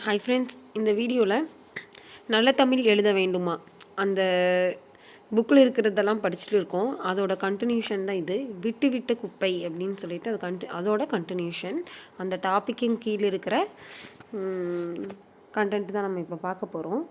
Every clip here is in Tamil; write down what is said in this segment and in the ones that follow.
ஹாய் ஃப்ரெண்ட்ஸ் இந்த வீடியோவில் நல்ல தமிழ் எழுத வேண்டுமா? அந்த புக்கில் இருக்கிறதெல்லாம் படிச்சுட்டு இருக்கோம். அதோட கண்டினியூஷன் தான் இது. விட்டு விட்டு குப்பை அப்படின்னு சொல்லிட்டு அது கண்டி அதோட கண்டினியூஷன் அந்த டாப்பிக்கின் கீழே இருக்கிற கண்டென்ட் தான் நம்ம இப்போ பார்க்க போகிறோம்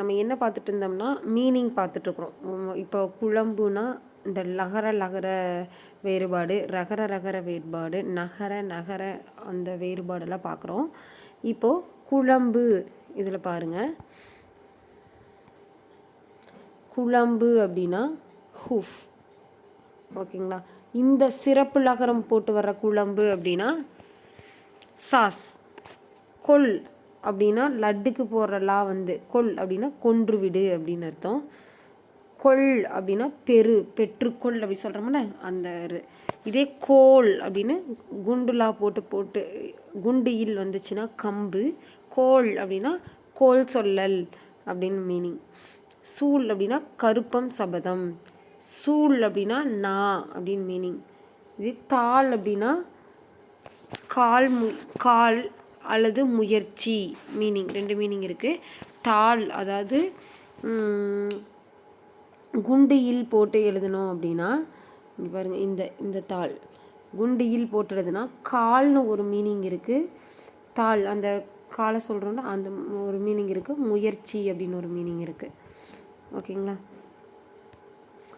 நம்ம என்ன பார்த்துட்டு இருந்தோம்னா மீனிங் பார்த்துட்ருக்குறோம் இப்போ குழம்புனா இந்த லகர லகர வேறுபாடு ரகர ரகர வேறுபாடு நகர நகர அந்த வேறுபாடெல்லாம் பார்க்குறோம். இப்போது குழம்பு இதில் பாருங்கள் குழம்பு அப்படின்னா ஹூஃப். ஓகேங்களா? இந்த சிறப்பு லகரம் போட்டு வர்ற குழம்பு அப்படின்னா சாஸ். கொல் அப்படின்னா லட்டுக்கு போடுற லா வந்து கொல் அப்படின்னா கொன்று விடு அப்படின்னு அர்த்தம். கொள் அப்படின்னா பெரு பெற்றுக்கொள் அப்படி சொல்கிறோம்ல அந்த இதே கோல் அப்படின்னு குண்டுலா போட்டு போட்டு குண்டு இல் வந்துச்சுன்னா கம்பு கோல் அப்படின்னா கோல் சொல்லல் அப்படின்னு மீனிங் சூல் அப்படின்னா கருப்பம் சபதம். சூல் அப்படின்னா நா அப்படின்னு மீனிங் இது தாள் அப்படின்னா கால் மு கால் அல்லது முயற்சி மீனிங் ரெண்டு மீனிங் இருக்குது தாள் அதாவது குண்டியில் போட்டு எழுதணும் அப்படின்னா இங்கே பாருங்கள் இந்த இந்த தாள். குண்டியில் போட்டு எழுதுனா கால்னு ஒரு மீனிங் இருக்குது தாள் அந்த காலை சொல்கிறோம்ல அந்த ஒரு மீனிங் இருக்குது முயற்சி அப்படின்னு ஒரு மீனிங் இருக்குது ஓகேங்களா?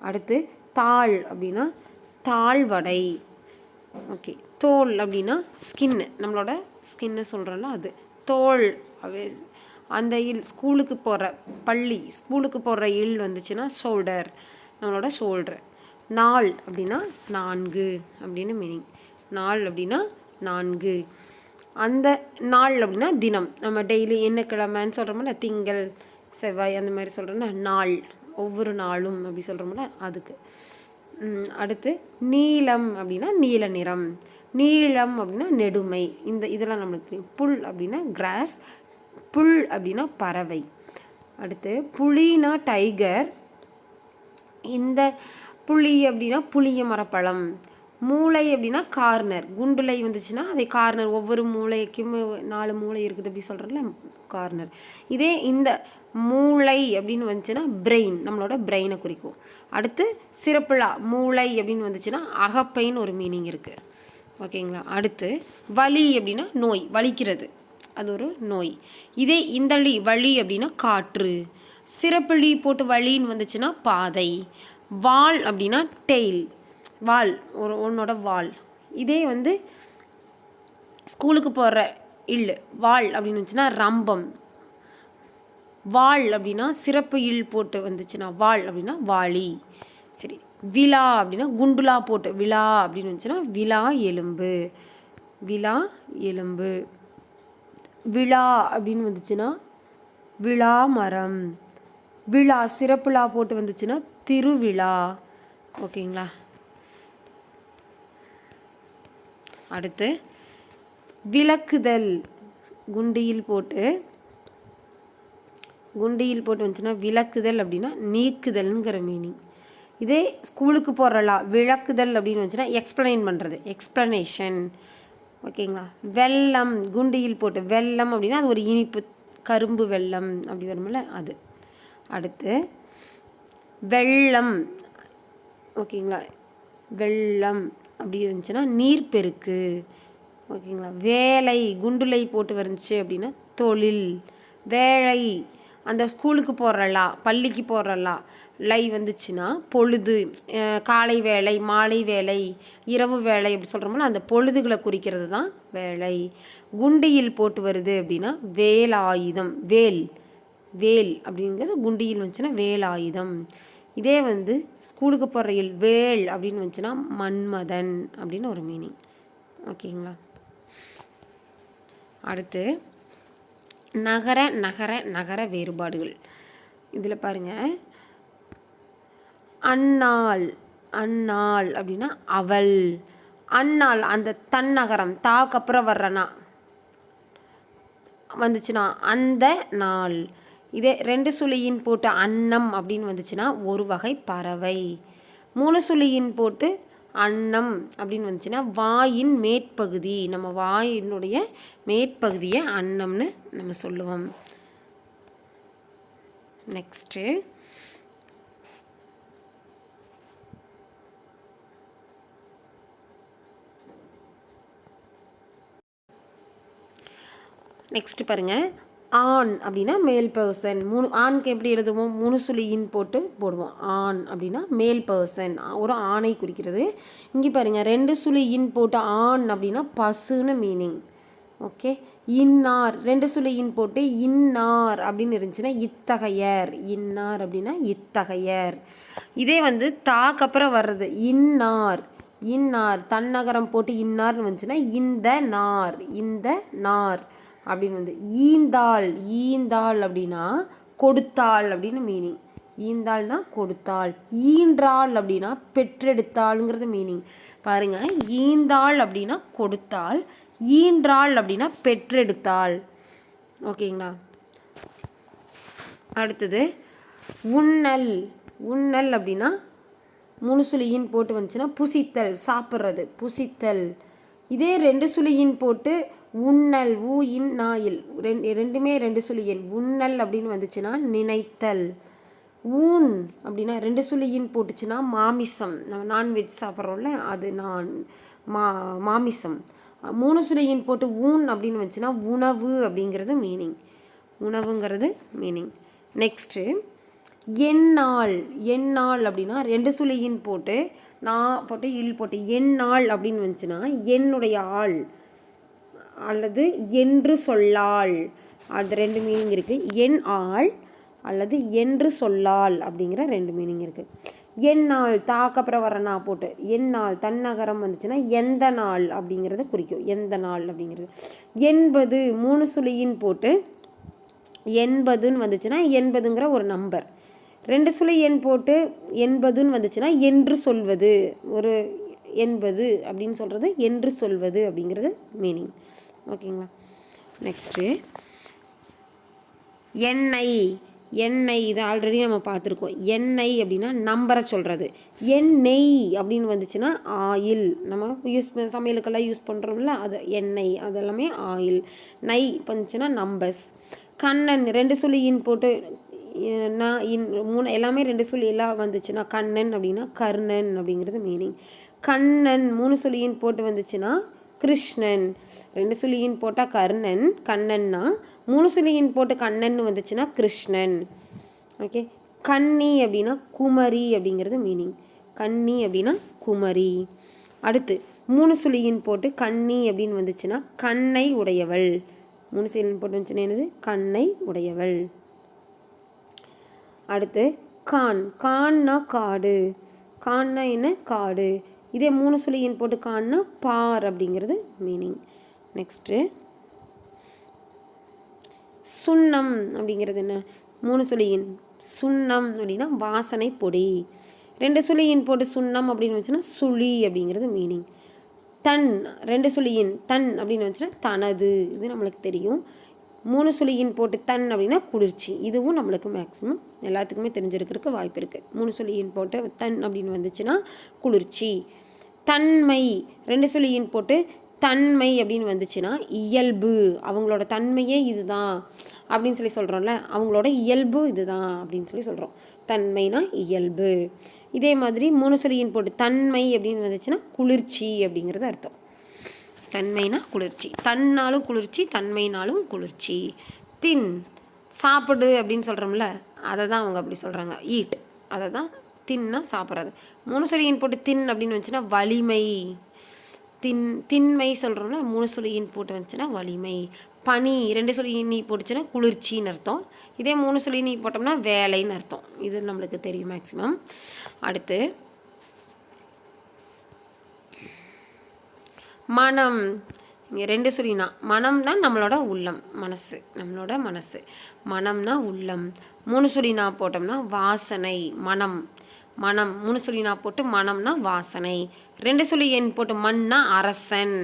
அடுத்து தாள் அப்படின்னா தாழ்வடை. ஓகே. தோல் அப்படின்னா ஸ்கின்னு நம்மளோட ஸ்கின்னு சொல்கிறோம்ல அது. தோல். அவே- அந்த இல் ஸ்கூலுக்கு போகிற பள்ளி ஸ்கூலுக்கு போடுற இல் வந்துச்சுன்னா ஷோல்டர் நம்மளோட ஷோல்டர் நாள் அப்படின்னா நான்கு அப்படின்னு மீனிங் நாள் அப்படின்னா நான்கு. அந்த நாள் அப்படின்னா தினம். நம்ம டெய்லி என்ன கிழமைன்னு சொல்கிறோம்ல திங்கள் செவ்வாய் அந்த மாதிரி சொல்கிறோன்னா நாள். ஒவ்வொரு நாளும் அப்படி சொல்கிறோம்ல அதுக்கு. அடுத்து நீளம் அப்படின்னா நீல நிறம். நீளம் அப்படின்னா நெடுமை. இந்த இதெல்லாம் நம்மளுக்கு தெரியும். புல் அப்படின்னா கிராஸ் புல் அப்படின்னா பறவை. அடுத்து புலினா டைகர் இந்த புளி அப்படின்னா புளிய மரப்பழம். மூளை அப்படின்னா கார்னர். குண்டுலை வந்துச்சுன்னா அதை கார்னர். ஒவ்வொரு மூளைக்கும் நாலு மூளை இருக்குது அப்படி சொல்கிறோம்ல கார்னர். இதே இந்த மூளை அப்படின்னு வந்துச்சுன்னா பிரெயின் நம்மளோட பிரெயினை குறிக்கும். அடுத்து சிறப்புலா மூளை அப்படின்னு வந்துச்சுன்னா அகப்பைன்னு ஒரு மீனிங் இருக்குது ஓகேங்களா? அடுத்து வலி அப்படின்னா நோய் வலிக்கிறது. அது ஒரு நோய். இதே இந்தளி வலி அப்படின்னா காற்று. சிறப்பிழி போட்டு வழின்னு வந்துச்சுன்னா பாதை. வால் அப்படின்னா டெய்ல் வால் ஒரு உன்னோட வால். இதே வந்து ஸ்கூலுக்கு போகிற இல் வால் அப்படின்னு வந்துச்சுன்னா ரம்பம். வாள் அப்படின்னா சிறப்பு இல் போட்டு வந்துச்சுன்னா வாள் அப்படின்னா வாளி. சரி விழா அப்படின்னா குண்டுலா போட்டு விழா அப்படின்னு வந்துச்சுன்னா விழா எலும்பு. விழா எலும்பு. விழா அப்படின்னு வந்துச்சுன்னா விழா மரம். விழா சிறப்புலா போட்டு வந்துச்சுன்னா திருவிழா. ஓகேங்களா? அடுத்து விளக்குதல் குண்டியில் போட்டு குண்டியில் போட்டு வந்துச்சுன்னா விளக்குதல் அப்படின்னா நீக்குதல்ங்கிற மீனிங் இதே ஸ்கூலுக்கு போகிறலாம் விளக்குதல் அப்படின்னு வந்துச்சுன்னா எக்ஸ்பிளைன் பண்ணுறது எக்ஸ்ப்ளனேஷன் ஓகேங்களா? வெல்லம் குண்டியில் போட்டு வெல்லம் அப்படின்னா அது ஒரு இனிப்பு கரும்பு வெல்லம் அப்படி வரும்ல அது. அடுத்து வெள்ளம் ஓகேங்களா? வெள்ளம் அப்படி இருந்துச்சுன்னா நீர்ப்பெருக்கு ஓகேங்களா? வேலை குண்டுலை போட்டு வந்துச்சு அப்படின்னா தொழில் வேலை. அந்த ஸ்கூலுக்கு போடுறலா பள்ளிக்கு போடுறலா லை வந்துச்சுன்னா பொழுது காலை வேலை மாலை வேலை இரவு வேலை அப்படி சொல்கிறோம்னா அந்த பொழுதுகளை குறிக்கிறது தான் வேலை. குண்டியில் போட்டு வருது அப்படின்னா வேலாயுதம் வேல் வேல் அப்படிங்கிறது குண்டியில் வந்துச்சுன்னா வேலாயுதம். இதே வந்து ஸ்கூலுக்கு போகிற இல் வேள் அப்படின்னு வந்துச்சுன்னா மன்மதன் அப்படின்னு ஒரு மீனிங் ஓகேங்களா? அடுத்து நகர நகர நகர வேறுபாடுகள். இதில் பாருங்க. அன்னாள் அன்னாள் அப்படின்னா அவள். அன்னாள் அந்த தன்னகரம் தாக்கு அப்புறம் வர்றனா. வந்துச்சுன்னா அந்த நாள். இதே ரெண்டு சுழியின் போட்டு அன்னம் அப்படின்னு வந்துச்சுன்னா ஒரு வகை பறவை. மூணு சுழியின் போட்டு அன்னம் அப்படின்னு வந்துச்சுன்னா வாயின் மேற்பகுதி. நம்ம வாயினுடைய மேற்பகுதியை அன்னம்னு நம்ம சொல்லுவோம். நெக்ஸ்ட்டு நெக்ஸ்ட் பாருங்கள் ஆண் அப்படின்னா மேல் பர்சன் மூணு ஆண்க்கு எப்படி எழுதுவோம்? மூணு சுழியின் போட்டு போடுவோம். ஆண் அப்படின்னா மேல் பர்சன் ஒரு ஆணை குறிக்கிறது. இங்கே பாருங்கள் ரெண்டு சுழியின் போட்டு ஆண் அப்படின்னா பசுன்னு மீனிங் ஓகே இன்னார். ரெண்டு சுழியின் போட்டு இன்னார் அப்படின்னு இருந்துச்சுன்னா இத்தகையர். இன்னார் அப்படின்னா இத்தகையர். இதே வந்து தாக்கப்புறம் வர்றது. இன்னார். இன்னார். தன்னகரம் போட்டு இன்னார்னு வந்துச்சுன்னா இந்த நார். இந்த நார். அப்படின்னு வந்து ஈந்தாள் ஈந்தாள் அப்படின்னா கொடுத்தாள் அப்படின்னு மீனிங் ஈந்தாள்னா கொடுத்தாள் ஈன்றாள் அப்படின்னா பெற்றெடுத்தாளுங்கிறது மீனிங் பாருங்க ஈந்தாள் அப்படின்னா கொடுத்தாள் ஈன்றாள் அப்படின்னா பெற்றெடுத்தாள். ஓகேங்களா? அடுத்தது உண்ணல். உண்ணல் அப்படின்னா முனுசுலியின் போட்டு வந்துச்சுன்னா புசித்தல் சாப்பிட்றது புசித்தல். இதே ரெண்டு சுழியின் போட்டு உண்ணல் ஊ இன் நாயில். ரெண்டு ரெண்டுமே ரெண்டு சுழியின். உண்ணல் அப்படின்னு வந்துச்சுன்னா நினைத்தல். ஊன் அப்படின்னா ரெண்டு சுழியின் போட்டுச்சுன்னா மாமிசம். நம்ம நான்வெஜ் சாப்பிட்றோம்ல அது நான் மா மாமிசம். மூணு சுழியின் போட்டு ஊன் அப்படின்னு வந்துச்சுன்னா உணவு அப்படிங்கிறது மீனிங் உணவுங்கிறது மீனிங் நெக்ஸ்ட்டு எண்ணாள். எண்ணாள் அப்படின்னா ரெண்டு சுழியின் போட்டு நான் போட்டு இல் போட்டு என் ஆள் அப்படின்னு வந்துச்சுன்னா என்னுடைய ஆள் அல்லது என்று சொல்லாள். அது ரெண்டு மீனிங் இருக்குது என் ஆள் அல்லது என்று சொல்லாள் அப்படிங்கிற ரெண்டு மீனிங் இருக்குது என் நாள் தாக்கப்புறம் வர நான் போட்டு எந்நாள் தன்னகரம் வந்துச்சுன்னா எந்த நாள் அப்படிங்கிறத குறிக்கும். எந்த நாள் அப்படிங்கிறது. எண்பது மூணு சுழியின் போட்டு எண்பதுன்னு வந்துச்சுன்னா எண்பதுங்கிற ஒரு நம்பர் ரெண்டு சுழி எண் போட்டு எண்பதுன்னு வந்துச்சுன்னா என்று சொல்வது. ஒரு எண்பது அப்படின்னு சொல்கிறது என்று சொல்வது அப்படிங்கிறது மீனிங் ஓகேங்களா நெக்ஸ்ட்டு எண்ணெய் எண்ணெய் இது ஆல்ரெடி நம்ம பார்த்துருக்கோம். எண்ணெய் அப்படின்னா நம்பரை சொல்கிறது எண்ணெய் அப்படின்னு வந்துச்சுன்னா ஆயில். நம்ம யூஸ் சமையலுக்கெல்லாம் யூஸ் பண்ணுறோம்ல அது எண்ணெய். அதெல்லாமே ஆயில். நை வந்துச்சுன்னா நம்பர்ஸ் கண்ணன் ரெண்டு சொல்லி இன் போட்டு நான் இன் மூணு எல்லாமே ரெண்டு சொல்லி எல்லாம் வந்துச்சுன்னா கண்ணன் அப்படின்னா கர்ணன் அப்படிங்கிறது மீனிங் கண்ணன் மூணு சொல்லியின் போட்டு வந்துச்சுன்னா கிருஷ்ணன். ரெண்டு சுழியின் போட்டால் கர்ணன் கண்ணன்னா. மூணு சுழியின் போட்டு கண்ணன் வந்துச்சுன்னா கிருஷ்ணன். ஓகே கன்னி அப்படின்னா குமரி அப்படிங்கிறது மீனிங் கன்னி அப்படின்னா குமரி. அடுத்து மூணு சுழியின் போட்டு கன்னி அப்படின்னு வந்துச்சுன்னா கண்ணை உடையவள். மூணு சுழியின் போட்டு வந்துச்சுன்னா என்னது? கண்ணை உடையவள். அடுத்து கான். கான்னா காடு. கான்னா என்ன? காடு. இதே மூணு சொல்லியின் போட்டு கான்னா பார் அப்படிங்கிறது மீனிங் நெக்ஸ்ட்டு சுண்ணம் அப்படிங்கிறது என்ன? மூணு சுழியின் சுண்ணம் அப்படின்னா வாசனை பொடி. ரெண்டு சொல்லியின் போட்டு சுண்ணம் அப்படின்னு வச்சுன்னா சுழி அப்படிங்கிறது மீனிங் தன். ரெண்டு சொல்லியின் தன் அப்படின்னு வச்சுன்னா தனது. இது நம்மளுக்கு தெரியும். மூணு சுழியின் போட்டு தன் அப்படின்னா குளிர்ச்சி. இதுவும் நம்மளுக்கு மேக்ஸிமம் எல்லாத்துக்குமே தெரிஞ்சிருக்கிறதுக்கு வாய்ப்பு இருக்குது மூணு சுழியின் போட்டு தன் அப்படின்னு வந்துச்சுன்னா குளிர்ச்சி. தன்மை ரெண்டு சுழியின் போட்டு தன்மை அப்படின்னு வந்துச்சுன்னா இயல்பு. அவங்களோட தன்மையே இதுதான் அப்படின்னு சொல்லி சொல்கிறோம்ல அவங்களோட இயல்பு இதுதான் அப்படின்னு சொல்லி சொல்கிறோம் தன்மைனா இயல்பு. இதே மாதிரி மூணு சொல்லியின் போட்டு தன்மை அப்படின்னு வந்துச்சுன்னா குளிர்ச்சி அப்படிங்கிறது அர்த்தம். தன்மைனா குளிர்ச்சி. தன்னாலும் குளிர்ச்சி தன்மைனாலும் குளிர்ச்சி. தின் சாப்பிடு அப்படின்னு சொல்கிறோம்ல அதை தான் அவங்க அப்படி சொல்கிறாங்க ஈட் அதை தான் தின்னா சாப்பிட்றது. மூணு சொல்லியின் போட்டு தின் அப்படின்னு வந்துச்சுன்னா வலிமை. தின் திண்மை சொல்கிறோம்ல மூணு சொல்லியின் போட்டு வந்துச்சுன்னா வலிமை. பனி ரெண்டு சொல்லி நீ போட்டுச்சுன்னா குளிர்ச்சின்னு அர்த்தம். இதே மூணு சொல்லி நீ போட்டோம்னா வேலைன்னு அர்த்தம். இது நம்மளுக்கு தெரியும் மேக்ஸிமம் அடுத்து மனம். இங்கே ரெண்டு சொல்லினா மனம் தான் நம்மளோட உள்ளம் மனசு நம்மளோட மனசு. மனம்னா உள்ளம். மூணு சொல்லினா போட்டோம்னா வாசனை மனம். மனம் மூணு சுழினா போட்டு மனம்னா வாசனை. ரெண்டு சொல்லியின் எண் போட்டு மண்ணா அரசன்.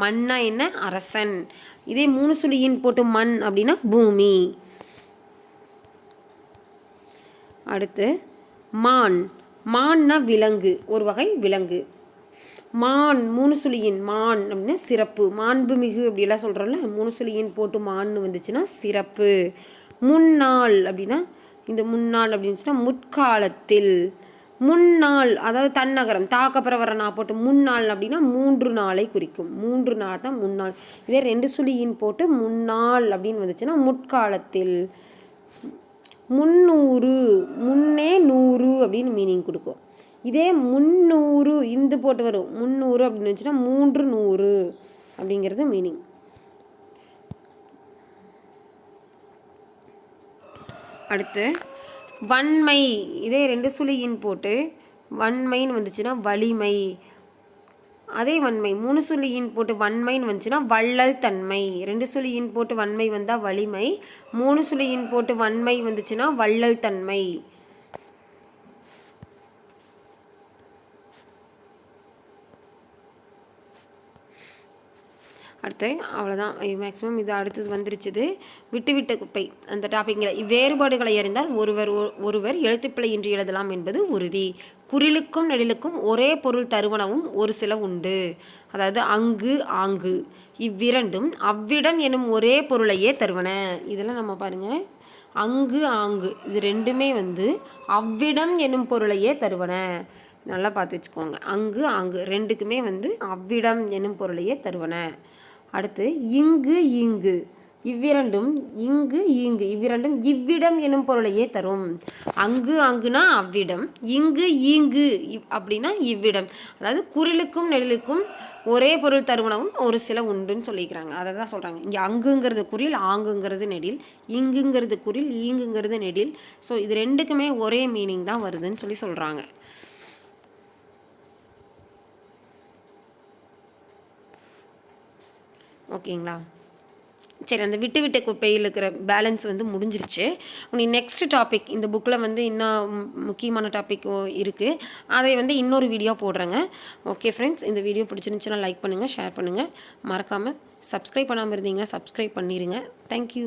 மண்ணா என்ன? அரசன். இதே மூணு சொல்லி எண் போட்டு மண் அப்படின்னா பூமி. அடுத்து மான். மான்னா விலங்கு. ஒரு வகை விலங்கு. மான் மூணு சுழியின் மான் அப்படின்னா சிறப்பு. மாண்புமிகு அப்படிலாம் சொல்கிறோம்ல மூணு சுழியின் போட்டு மான்னு வந்துச்சுன்னா சிறப்பு. முன்னாள் அப்படின்னா இந்த முன்னாள் அப்படின்னுச்சுன்னா முற்காலத்தில். முன்னாள் அதாவது தன்னகரம் தாக்கப்புறம் வர நான் போட்டு முன்னாள் அப்படின்னா மூன்று நாளை குறிக்கும். மூன்று நாள் தான் முன்னாள். இதே ரெண்டு சுழியின் போட்டு முன்னாள் அப்படின்னு வந்துச்சுன்னா முற்காலத்தில். முன்னூறு முன்னே நூறு அப்படின்னு மீனிங் கொடுக்கும். இதே முந்நூறு இந்து போட்டு வரும். முந்நூறு அப்படின்னு வச்சுன்னா மூன்று நூறு அப்படிங்கிறது மீனிங் அடுத்து வன்மை. இதே ரெண்டு சுழியின் போட்டு வன்மைன்னு வந்துச்சுன்னா வலிமை. அதே வன்மை. மூணு சுழியின் போட்டு வன்மைன்னு வந்துச்சுன்னா வள்ளல் தன்மை. ரெண்டு சுழியின் போட்டு வன்மை வந்தால் வலிமை. மூணு சுழியின் போட்டு வன்மை வந்துச்சுன்னா வள்ளல் தன்மை. அடுத்து அவ்வளோதான் மேக்ஸிமம் இது அடுத்தது வந்துருச்சுது. விட்டுவிட்ட குப்பை. அந்த டாப்பிக்கில் இவ்வேறுபாடுகளை அறிந்தால் ஒருவர் ஒருவர் எழுத்துப்பிழை இன்றி எழுதலாம் என்பது உறுதி. குறிலுக்கும் நெழிலுக்கும் ஒரே பொருள் தருவனவும் ஒரு சில உண்டு. அதாவது அங்கு ஆங்கு. இவ்விரண்டும் அவ்விடம் எனும் ஒரே பொருளையே தருவன. இதெல்லாம் நம்ம பாருங்கள் அங்கு ஆங்கு. இது ரெண்டுமே வந்து அவ்விடம் எனும் பொருளையே தருவன. நல்லா பார்த்து வச்சுக்கோங்க. அங்கு ஆங்கு. ரெண்டுக்குமே வந்து அவ்விடம் எனும் பொருளையே தருவன. அடுத்து இங்கு இங்கு. இவ்விரண்டும் இங்கு இங்கு. இவ்விரண்டும் இவ்விடம் எனும் பொருளையே தரும். அங்கு அங்குனா அவ்விடம். இங்கு ஈங்கு இவ் அப்படின்னா இவ்விடம். அதாவது குறிலுக்கும் நெழலுக்கும் ஒரே பொருள் தருவனவும் ஒரு சில உண்டுன்னு சொல்லிக்கிறாங்க. அதை தான் சொல்கிறாங்க இங்கே அங்குங்கிறது குறில் ஆங்குங்கிறது நெடில். இங்குங்கிறது குறில் ஈங்குங்கிறது நெடில். ஸோ இது ரெண்டுக்குமே ஒரே மீனிங் தான் வருதுன்னு சொல்லி சொல்கிறாங்க ஓகேங்களா? சரி அந்த விட்டு விட்டு குப்பையில் இருக்கிற பேலன்ஸ் வந்து முடிஞ்சிருச்சு. உனி நெக்ஸ்ட் டாபிக் இந்த புக்கில் வந்து இன்னும் முக்கியமான டாபிக் இருக்குது அதை வந்து இன்னொரு வீடியோ போடுறேங்க. ஓகே ஃப்ரெண்ட்ஸ் இந்த வீடியோ பிடிச்சிருந்துச்சுன்னா லைக் பண்ணுங்கள் ஷேர் பண்ணுங்கள் மறக்காமல் சப்ஸ்கிரைப் பண்ணாமல் இருந்தீங்கன்னா சப்ஸ்கிரைப் பண்ணிடுங்க தேங்க்யூ